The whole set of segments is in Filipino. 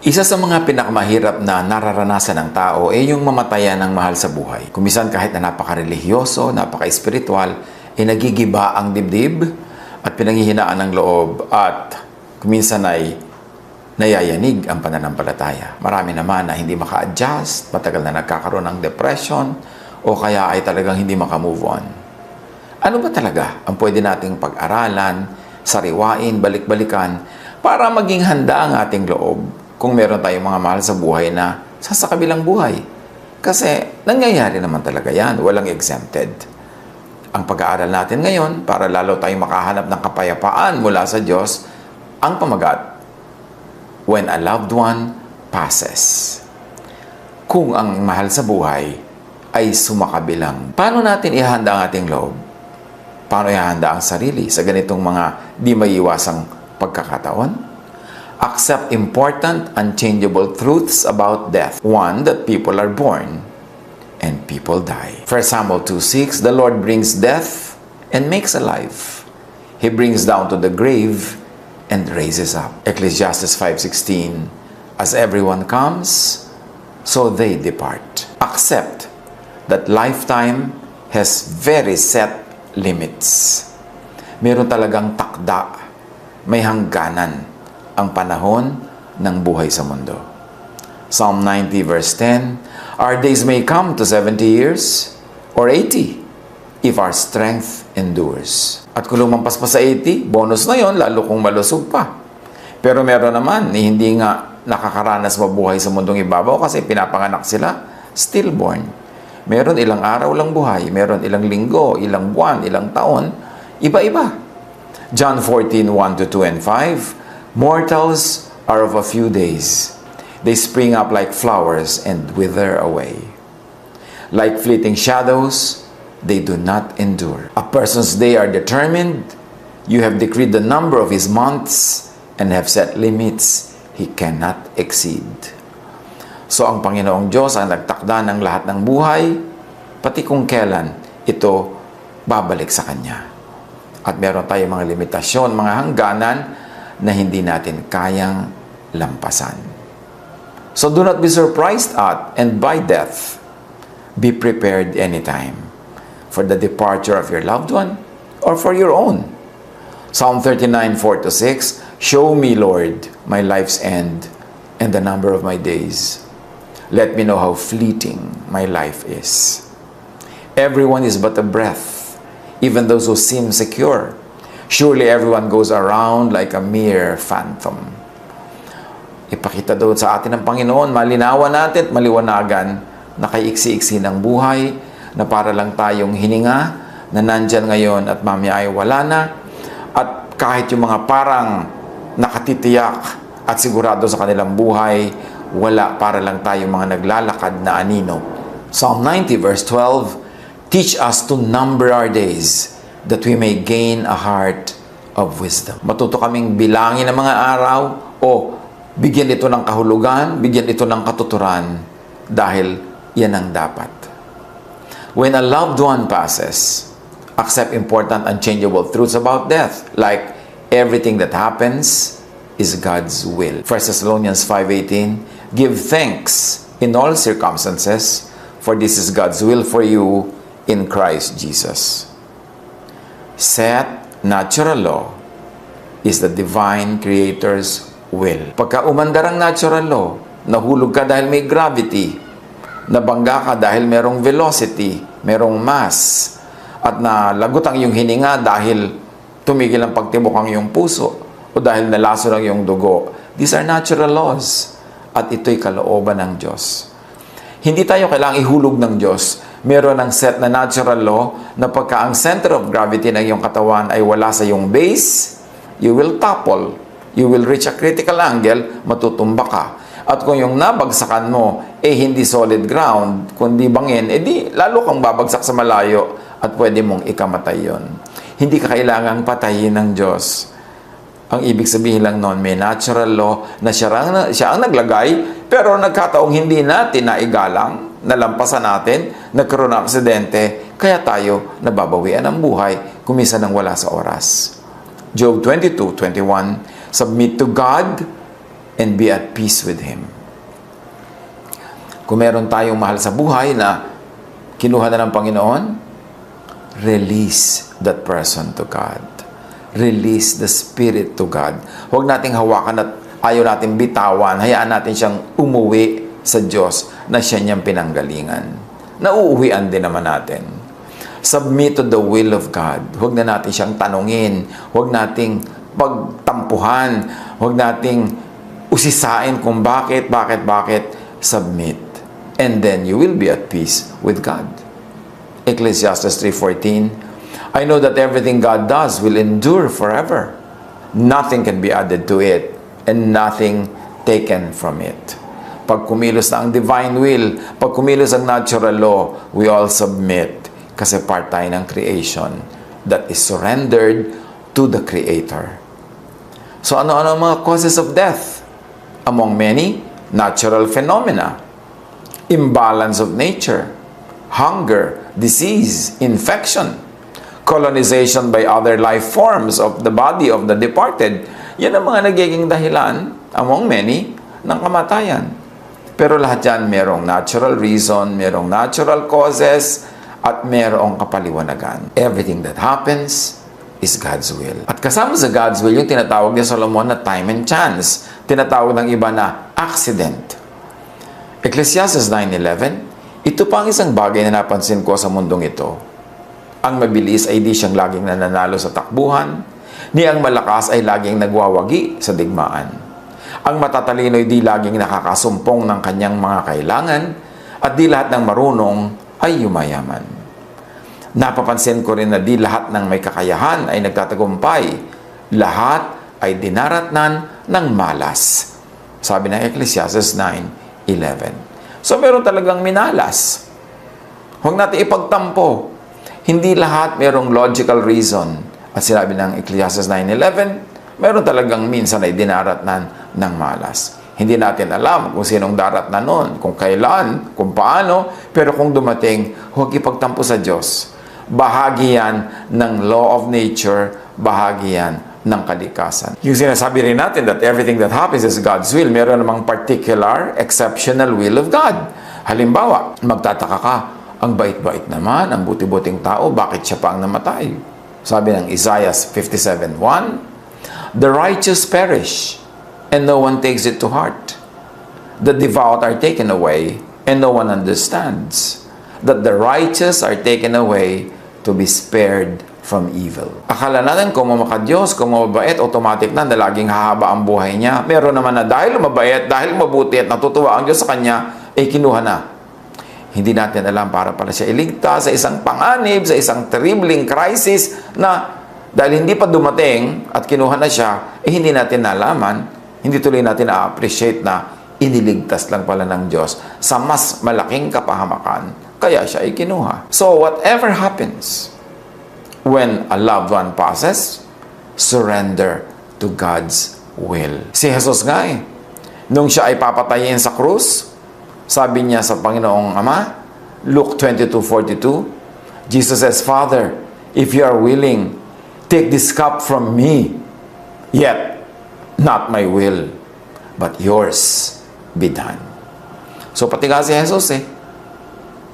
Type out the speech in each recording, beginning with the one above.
Isa sa mga pinakamahirap na nararanasan ng tao ay yung mamatayan ng mahal sa buhay. Kumisan kahit na napaka-religyoso, napaka-espiritual, ay nagigiba ang dibdib at pinanghihinaan ng loob at kuminsan ay nayayanig ang pananampalataya. Marami naman na hindi maka-adjust, matagal na nagkakaroon ng depression, o kaya ay talagang hindi makamove on. Ano ba talaga ang pwede nating pag-aralan, sariwain, balik-balikan para maging handa ang ating loob kung meron tayong mga mahal sa buhay na sa sa kabilang buhay? Kasi nangyayari naman talaga yan, walang exempted. Ang pag-aaral natin ngayon para lalo tayong makahanap ng kapayapaan mula sa Diyos, ang pamagat, when a loved one passes. Kung ang mahal sa buhay ay sumakabilang, paano natin ihanda ang ating loob? Paano ihanda ang sarili sa ganitong mga di maiiwasang pagkakataon? Accept important, unchangeable truths about death. One, that people are born and people die. 1 Samuel 2.6, the Lord brings death and makes alive. He brings down to the grave and raises up. Ecclesiastes 5.16, as everyone comes, so they depart. Accept that lifetime has very set limits. Meron talagang takda, may hangganan ang panahon ng buhay sa mundo. Psalm 90 verse 10, Our days may come to 70 years or 80 if our strength endures. At kung lumampas pa sa 80, bonus na yon lalo kung malusog pa. Pero meron naman, hindi nga nakakaranas mabuhay sa mundong ibabaw kasi pinapanganak sila stillborn. Meron ilang araw lang buhay, meron ilang linggo, ilang buwan, ilang taon, iba-iba. John 14, 1 to 2 and 5, Mortals are of a few days. They spring up like flowers and wither away. Like fleeting shadows, they do not endure. A person's day are determined. You have decreed the number of his months and have set limits he cannot exceed. So ang Panginoong Diyos ang nagtakda ng lahat ng buhay, pati kung kailan ito babalik sa Kanya. At meron tayong mga limitasyon, mga hangganan na hindi natin kayang lampasan. So do not be surprised at and by death. Be prepared anytime for the departure of your loved one or for your own. Psalm 39, 4 to 6, Show me, Lord, my life's end and the number of my days. Let me know how fleeting my life is. Everyone is but a breath, even those who seem secure. Surely everyone goes around like a mere phantom. Ipakita doon sa atin ng Panginoon, malinawan natin at maliwanagan na kay iksi-iksi ng buhay, na para lang tayong hininga, na nandyan ngayon at mamaya ay wala na. At kahit yung mga parang nakatitiyak at sigurado sa kanilang buhay, wala para lang tayong mga naglalakad na anino. Psalm 90 verse 12, Teach us to number our days, that we may gain a heart of wisdom. Matuto kaming bilangin ang mga araw o bigyan ito ng kahulugan, bigyan ito ng katuturan dahil yan ang dapat. When a loved one passes, accept important unchangeable truths about death, like everything that happens is God's will. 1 Thessalonians 5.18 Give thanks in all circumstances, for this is God's will for you in Christ Jesus. Set natural law is the divine creator's will. Pagka umandar ang natural law, nahulog ka dahil may gravity, nabangga ka dahil merong velocity, merong mass, at nalagot ang iyong hininga dahil tumigil ang pagtibok ang iyong puso o dahil nalaso lang yung dugo. These are natural laws at ito'y kalooban ng Diyos. Hindi tayo kailangang ihulog ng Diyos. Meron ng set na natural law na pagka ang center of gravity ng iyong katawan ay wala sa iyong base, you will topple. You will reach a critical angle, matutumba ka. At kung yung nabagsakan mo, eh hindi solid ground, kundi bangin, eh di lalo kang babagsak sa malayo at pwede mong ikamatay yon. Hindi ka kailangang patayin ng Diyos. Ang ibig sabihin lang noon, may natural law na siya ang, siya ang naglagay, pero nagkataong hindi natin naigalang, nalampasan natin, nagkaroon ng aksidente, kaya tayo nababawian ng buhay, kumisa nang wala sa oras. Job 22:21 Submit to God and be at peace with Him. Kung meron tayong mahal sa buhay na kinuha na ng Panginoon, release that person to God. Release the Spirit to God. Huwag nating hawakan at ayaw natin bitawan. Hayaan natin siyang umuwi sa Diyos na siya niyang pinanggalingan. Nauuwian din naman natin. Submit to the will of God. Huwag na natin siyang tanungin. Huwag nating pagtampuhan. Huwag nating usisain kung bakit, bakit, bakit. Submit. And then you will be at peace with God. Ecclesiastes 3.14 I know that everything God does will endure forever. Nothing can be added to it and nothing taken from it. Pag kumilos na ang divine will, pag kumilos ang natural law, we all submit kasi part tayo ng creation that is surrendered to the Creator. So ano-ano ang mga causes of death? Among many, natural phenomena, imbalance of nature, hunger, disease, infection, colonization by other life forms of the body of the departed. Yan ang mga nagiging dahilan, among many, ng kamatayan. Pero lahat yan merong natural reason, merong natural causes, at merong kapaliwanagan. Everything that happens is God's will. At kasama sa God's will, yung tinatawag ni Solomon na time and chance. Tinatawag ng iba na accident. Ecclesiastes 9.11, ito pa ang isang bagay na napansin ko sa mundong ito. Ang mabilis ay di siyang laging nananalo sa takbuhan, ni ang malakas ay laging nagwawagi sa digmaan. Ang matatalino ay di laging nakakasumpong ng kanyang mga kailangan, at di lahat ng marunong ay yumayaman. Napapansin ko rin na di lahat ng may kakayahan ay nagtatagumpay. Lahat ay dinaratnan ng malas. Sabi ng Ecclesiastes 9.11. So meron talagang minalas. Huwag natin ipagtampo. Hindi lahat merong logical reason. At sinabi ng Ecclesiastes 9.11, meron talagang minsan ay dinaratnan ng malas. Hindi natin alam kung sinong darat na noon, kung kailan, kung paano, pero kung dumating, huwag ipagtampo sa Diyos. Bahagi yan ng law of nature, bahagi yan ng kalikasan. Yung sinasabi rin natin that everything that happens is God's will, meron namang particular, exceptional will of God. Halimbawa, magtataka ka, ang bait-bait naman, ang buti-buting tao, bakit siya pa ang namatay? Sabi ng Isaiah 57.1, The righteous perish, and no one takes it to heart. The devout are taken away, and no one understands. That the righteous are taken away to be spared from evil. Akala natin kung mamakadiyos, kung mababait, automatic na na laging hahaba ang buhay niya. Meron naman na dahil mabait, dahil mabuti at natutuwa ang Diyos sa kanya, eh kinuha na. Hindi natin alam para pala siya iligtas sa isang panganib, sa isang terribling crisis na dahil hindi pa dumating at kinuha na siya, eh hindi natin nalaman, hindi tuloy natin na-appreciate na iniligtas lang pala ng Diyos sa mas malaking kapahamakan, kaya siya ay kinuha. So whatever happens when a loved one passes, surrender to God's will. Si Jesus nga eh, nung siya ay papatayin sa krus, sabi niya sa Panginoong Ama, Luke 22:42, Jesus says, Father, if you are willing, take this cup from me, yet not my will, but yours be done. So pati nga si Jesus eh,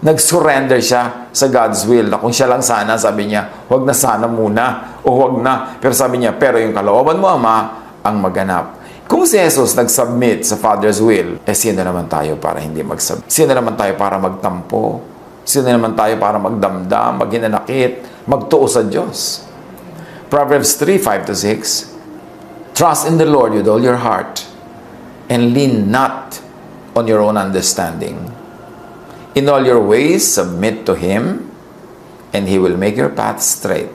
nag-surrender siya sa God's will na kung siya lang sana, sabi niya, wag na sana muna o wag na. Pero sabi niya, pero yung kalooban mo, Ama, ang maganap. Kung si Jesus nag-submit sa Father's will, eh sino naman tayo para hindi mag-submit? Sino naman tayo para magtampo? Sino naman tayo para magdamdam, maghinanakit, magtuo sa Diyos? Proverbs 3, 5 to 6, Trust in the Lord with all your heart and lean not on your own understanding. In all your ways, submit to Him, and He will make your path straight.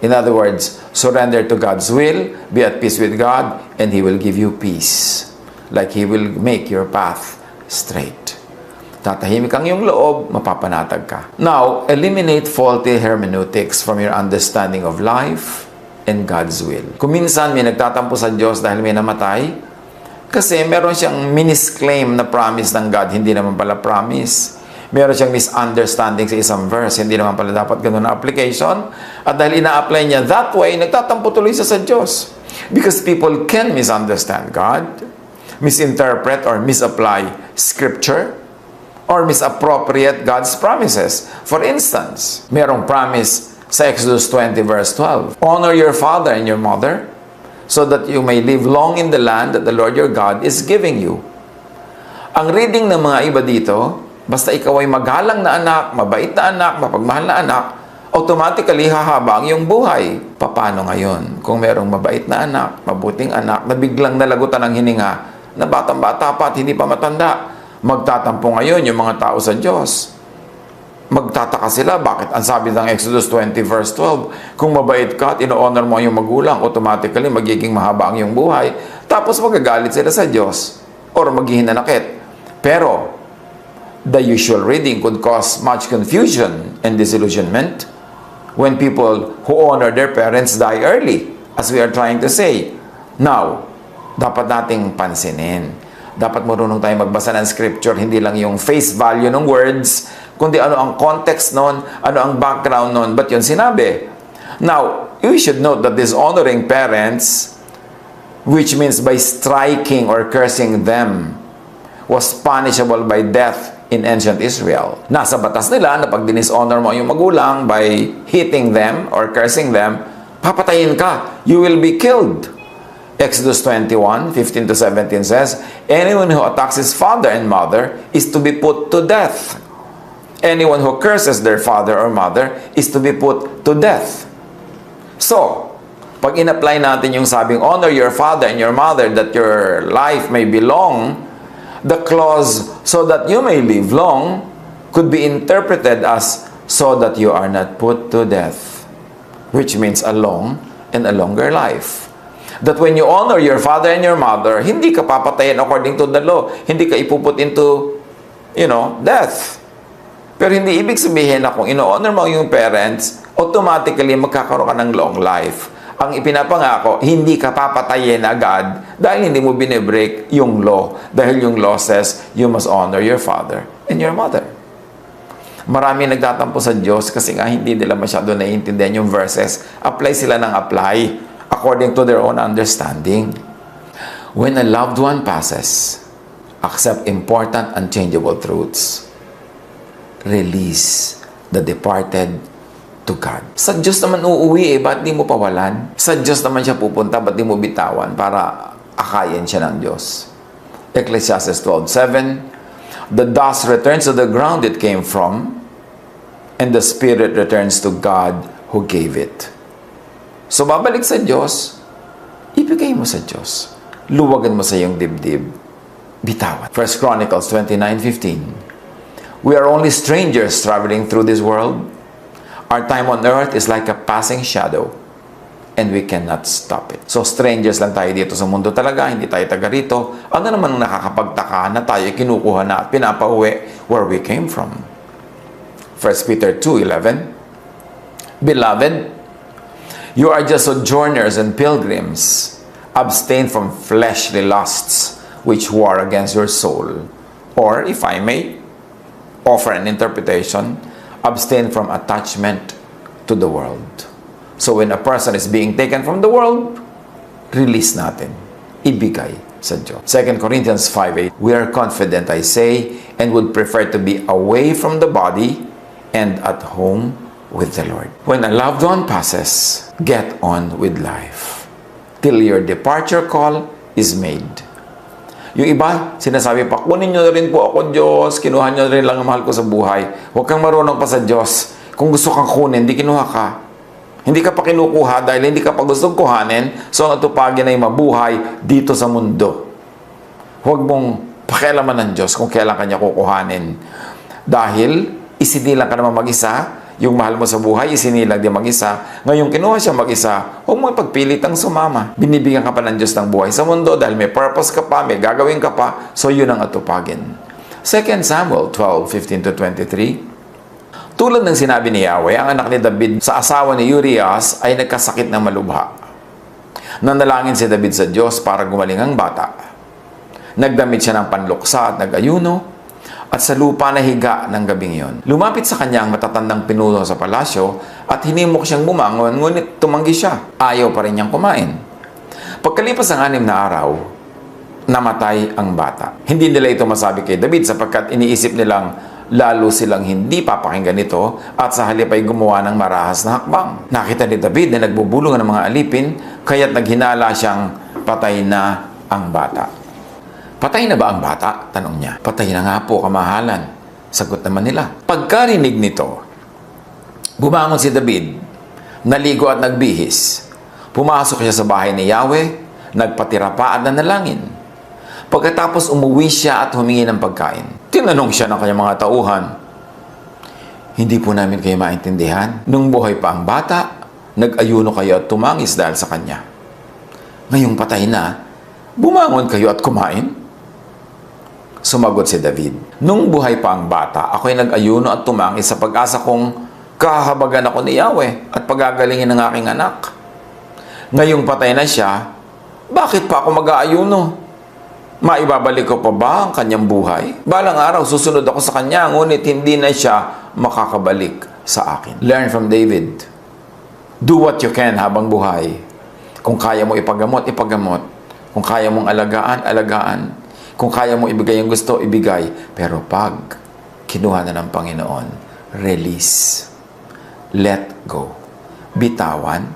In other words, surrender to God's will, be at peace with God, and He will give you peace. Like He will make your path straight. Tatahimik ang iyong loob, mapapanatag ka. Now, eliminate faulty hermeneutics from your understanding of life and God's will. Kung minsan may nagtatampo sa Diyos dahil may namatay, kasi meron siyang minisclaim na promise ng God, hindi naman pala promise. Meron siyang misunderstanding sa isang verse, hindi naman pala dapat ganun na application. At dahil ina-apply niya that way, nagtatampo tuloy siya sa Diyos. Because people can misunderstand God. misinterpret or misapply scripture or misappropriate God's promises. For instance, merong promise sa Exodus 20 verse 12. Honor your father and your mother so that you may live long in the land that the Lord your God is giving you. Ang reading ng mga iba dito, basta ikaw ay magalang na anak, mabait na anak, mapagmahal na anak, automatically hahaba ang iyong buhay. Paano ngayon kung merong mabait na anak, mabuting anak, na biglang nalagutan ng hininga, na batang-bata pa at hindi pa matanda, magtatampo ngayon yung mga tao sa Diyos. Magtataka sila, bakit ang sabi ng Exodus 20 verse 12, kung mabait ka at ino-honor mo ang iyong magulang, automatically magiging mahaba ang iyong buhay. Tapos magagalit sila sa Diyos or maghihinanakit. Pero, the usual reading could cause much confusion and disillusionment when people who honor their parents die early, as we are trying to say. Now, dapat nating pansinin. Dapat marunong tayo magbasa ng scripture, hindi lang yung face value ng words, kundi ano ang context nun, ano ang background nun, ba't yun sinabi? Now, you should note that dishonoring parents, which means by striking or cursing them, was punishable by death in ancient Israel. Nasa batas nila na pag dishonor mo yung magulang by hitting them or cursing them, papatayin ka. You will be killed. Exodus 21, 15 to 17 says, Anyone who attacks his father and mother is to be put to death. Anyone who curses their father or mother is to be put to death. So, pag in-apply natin yung sabing, honor your father and your mother that your life may be long, the clause, so that you may live long, could be interpreted as, so that you are not put to death, which means a long and a longer life. That when you honor your father and your mother, hindi ka papatayin according to the law. Hindi ka ipuput into, you know, death. Pero hindi ibig sabihin na kung ino-honor mo yung parents, automatically magkakaroon ka ng long life. Ang ipinapangako, hindi ka papatayin agad dahil hindi mo binibreak yung law. Dahil yung law says, you must honor your father and your mother. Marami nagtatampo sa Diyos kasi nga hindi nila masyado naiintindihan yung verses. Apply sila ng apply according to their own understanding. When a loved one passes, accept important unchangeable truths release the departed to God. Sa Diyos naman uuwi eh, ba't di mo pawalan? Sa Diyos naman siya pupunta, ba't di mo bitawan para akayin siya ng Diyos? Ecclesiastes 12.7 The dust returns to the ground it came from, and the spirit returns to God who gave it. So babalik sa Diyos, ibigay mo sa Diyos. Luwagan mo sa iyong dibdib. Bitawan. 1 Chronicles 29.15 We are only strangers traveling through this world. Our time on earth is like a passing shadow and we cannot stop it. So strangers lang tayo dito sa mundo talaga, hindi tayo taga rito. Ano naman ang nakakapagtaka na tayo kinukuha na at pinapauwi where we came from? 1 Peter 2.11 Beloved, you are just sojourners and pilgrims. Abstain from fleshly lusts which war against your soul. Or, if I may, offer an interpretation, abstain from attachment to the world. So when a person is being taken from the world, release natin. Ibigay sa Diyos. 2 Corinthians 5.8 We are confident, I say, and would prefer to be away from the body and at home with the Lord. When a loved one passes, get on with life. Till your departure call is made. Yung iba, sinasabi pa, kunin nyo rin po ako Diyos, kinuha nyo rin lang ang mahal ko sa buhay. Huwag kang marunong pa sa Diyos. Kung gusto kang kunin, di kinuha ka. Hindi ka pa kinukuha dahil hindi ka pa gustong kuhanin, so ang atupagin ay mabuhay dito sa mundo. Huwag mong pakialaman ng Diyos kung kailan kanya kukuhanin. Dahil isinilang ka naman mag-isa, yung mahal mo sa buhay, isinilang din mag-isa. Ngayong kinuha siya mag-isa, huwag mo ipagpilit ang sumama. Binibigyan ka pa ng Diyos ng buhay sa mundo dahil may purpose ka pa, may gagawin ka pa, so yun ang atupagin. 2 Samuel 12:15 to 23 Tulad ng sinabi ni Yahweh, ang anak ni David sa asawa ni Urias ay nagkasakit ng malubha. Nanalangin si David sa Diyos para gumaling ang bata. Nagdamit siya ng panluksa at nag-ayuno, at sa lupa na higa ng gabing yon. Lumapit sa kanya ang matatandang pinuno sa palasyo at hinimok siyang bumangon, ngunit tumanggi siya. Ayaw pa rin niyang kumain. Pagkalipas ng anim na araw, namatay ang bata. Hindi nila ito masabi kay David sapagkat iniisip nilang lalo silang hindi papakinggan ito at sa halip ay gumawa ng marahas na hakbang. Nakita ni David na nagbubulungan ng mga alipin kaya't naghinala siyang patay na ang bata. Patay na ba ang bata? Tanong niya. Patay na nga po, kamahalan. Sagot naman nila. Pagkarinig nito, bumangon si David, naligo at nagbihis. Pumasok siya sa bahay ni Yahweh, nagpatira pa at nanalangin. Pagkatapos umuwi siya at humingi ng pagkain. Tinanong siya ng kanyang mga tauhan, Hindi po namin kayo maintindihan. Nung buhay pa ang bata, nag-ayuno kayo at tumangis dahil sa kanya. Ngayong patay na, bumangon kayo at kumain? Sumagot si David, Nung buhay pa ang bata, ako'y nag-ayuno at tumangis sa pag-asa kong kahabagan ako ni Yahweh at pagagalingin ng aking anak. Ngayong patay na siya, bakit pa ako mag-aayuno? Maibabalik ko pa ba ang kanyang buhay? Balang araw, susunod ako sa kanya, ngunit hindi na siya makakabalik sa akin. Learn from David. Do what you can habang buhay. Kung kaya mo ipagamot, ipagamot. Kung kaya mong alagaan, alagaan. Kung kaya mo ibigay ang gusto, ibigay. Pero pag kinuha na ng Panginoon, release. Let go. Bitawan,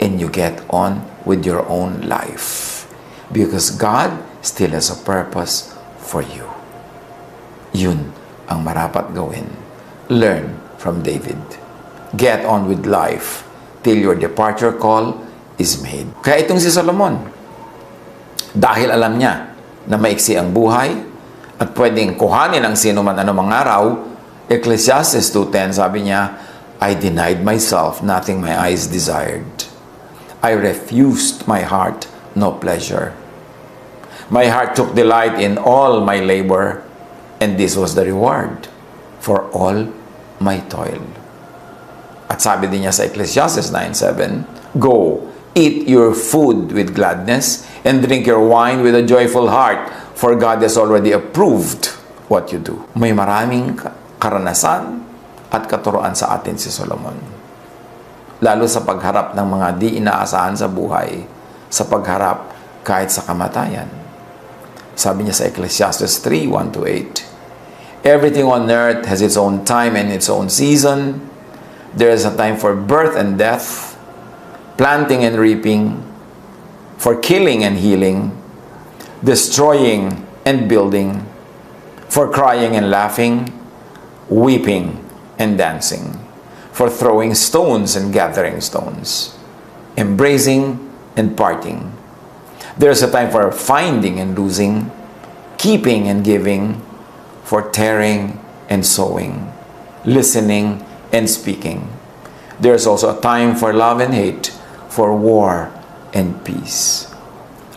and you get on with your own life. Because God still has a purpose for you. Yun ang marapat gawin. Learn from David. Get on with life till your departure call is made. Kaya itong si Solomon, dahil alam niya na maiksi ang buhay at pwedeng kuhanin ang sino man anumang araw, Ecclesiastes 2.10 sabi niya, I denied myself nothing my eyes desired. I refused my heart no pleasure. My heart took delight in all my labor, and this was the reward for all my toil. At sabi din niya sa Ecclesiastes 9.7, Go, eat your food with gladness, and drink your wine with a joyful heart, for God has already approved what you do. May maraming ka- karanasan at katuroan sa atin si Solomon. Lalo sa pagharap ng mga di inaasahan sa buhay, sa pagharap kahit sa kamatayan. Sabi niya sa Ecclesiastes 3, 1 to 8, Everything on earth has its own time and its own season. There is a time for birth and death, planting and reaping, for killing and healing, destroying and building, for crying and laughing, weeping and dancing, for throwing stones and gathering stones, embracing and parting. There's a time for finding and losing, keeping and giving, for tearing and sowing, listening and speaking. There's also a time for love and hate, for war and peace.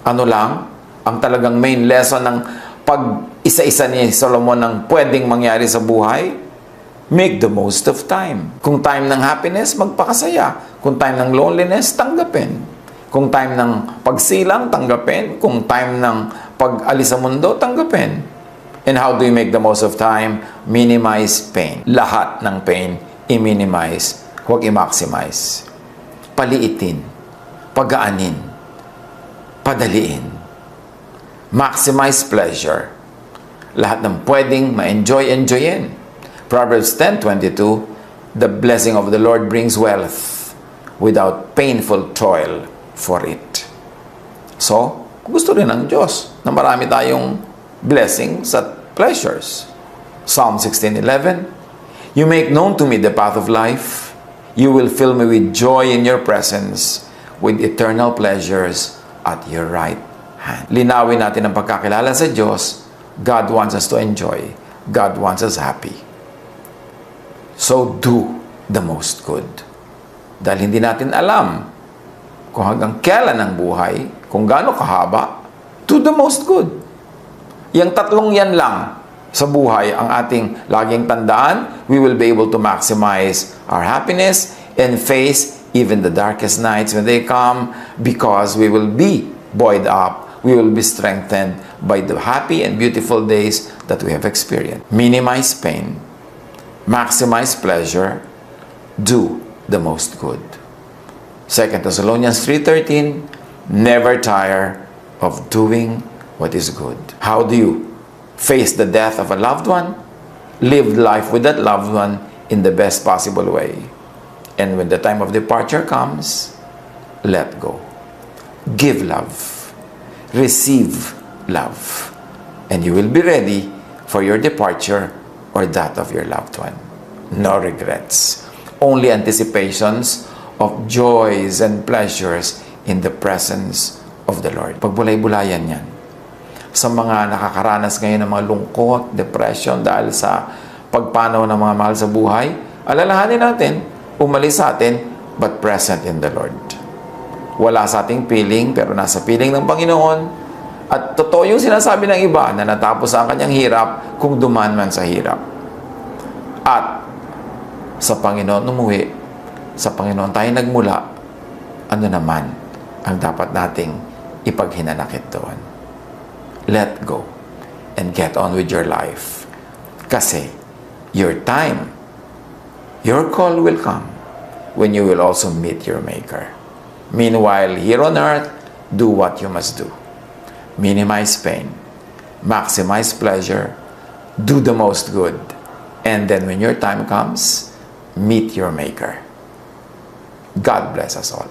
Ano lang, ang talagang main lesson ng pag isa-isa ni Solomon ng pwedeng mangyari sa buhay, make the most of time. Kung time ng happiness, magpakasaya. Kung time ng loneliness, tanggapin. Kung time ng pagsilang, tanggapin. Kung time ng pag-alis sa mundo, tanggapin. And how do you make the most of time? Minimize pain. Lahat ng pain, i-minimize. Huwag i-maximize. Paliitin. Pagaanin. Padaliin. Maximize pleasure. Lahat ng pwedeng ma-enjoy, enjoyin. Proverbs 10.22 The blessing of the Lord brings wealth without painful toil for it. So, gusto rin ng Diyos na marami tayong blessings at pleasures. Psalm 16.11 You make known to me the path of life. You will fill me with joy in your presence, with eternal pleasures at your right hand. Linawin natin ang pagkakilala sa Diyos. God wants us to enjoy. God wants us happy. So do the most good. Dahil hindi natin alam kung hanggang kailan ang buhay, kung gaano kahaba, do the most good. Yang tatlong yan lang sa buhay ang ating laging tandaan, we will be able to maximize our happiness and face even the darkest nights when they come because we will be buoyed up, we will be strengthened by the happy and beautiful days that we have experienced. Minimize pain, maximize pleasure, do the most good. 2 Thessalonians 3.13 Never tire of doing what is good. How do you face the death of a loved one? Live life with that loved one in the best possible way. And when the time of departure comes, let go. Give love. Receive love. And you will be ready for your departure or that of your loved one. No regrets. Only anticipations of joys and pleasures in the presence of the Lord. Pagbulay-bulayan yan. Sa mga nakakaranas ngayon ng mga lungkot, depression dahil sa pagpanaw ng mga mahal sa buhay, alalahanin natin, umalis sa atin, but present in the Lord. Wala sa ating piling, pero nasa piling ng Panginoon. At totoo yung sinasabi ng iba na natapos ang kanyang hirap kung duman man sa hirap. At sa Panginoon umuwi, sa Panginoon tayo nagmula, ano naman ang dapat nating ipaghinanakit doon? Let go and get on with your life. Kasi your time, your call will come when you will also meet your Maker. Meanwhile, here on earth, do what you must do. Minimize pain, maximize pleasure, do the most good, and then when your time comes, meet your Maker. God bless us all.